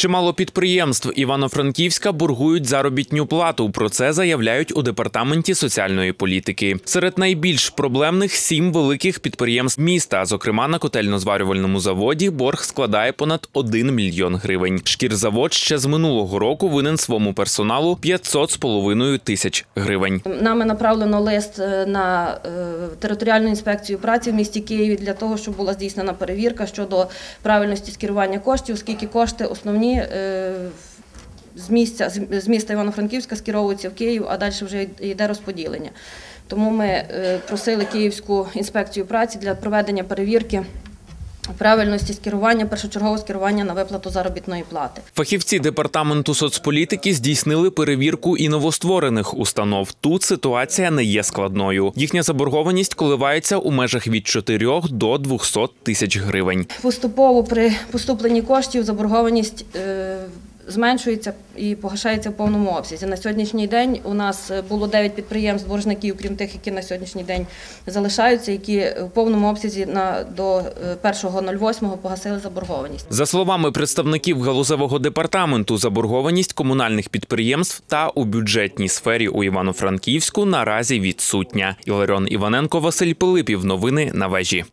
Чимало підприємств Івано-Франківська боргують заробітню плату. Про це заявляють у департаменті соціальної політики. Серед найбільш проблемних сім великих підприємств міста. Зокрема, на котельно-зварювальному заводі борг складає понад 1 мільйон гривень. Шкірзавод ще з минулого року винен своєму персоналу 500 з половиною тисяч гривень. Нами направлено лист е, на е, територіальну інспекцію праці в місті Києві для того, щоб була здійснена перевірка щодо правильності скерування коштів, оскільки кошти основні з місця з міста Івано-Франківська скеровуються в Київ, а далі вже йде розподілення. Тому ми е, просили Київську інспекцію праці для проведення перевірки правильності скерування, першочергового скерування на виплату заробітної плати. Фахівці департаменту соцполітики здійснили перевірку і новостворених установ. Тут ситуація не є складною. Їхня заборгованість коливається у межах від 4 до 200 тисяч гривень. Поступово при поступленні коштів заборгованість е, зменшується і погашається в повному обсязі. На сьогоднішній день у нас е, було 9 підприємств боржників, крім тих, які на сьогоднішній день залишаються, які в повному обсязі на до е, 1.08 погасили заборгованість. За словами представників галузевого департаменту, заборгованість комунальних підприємств та у бюджетній сфері у Івано-Франківську наразі відсутня. Іларіон Іваненко, Василь Пилипів. Новини на вежі.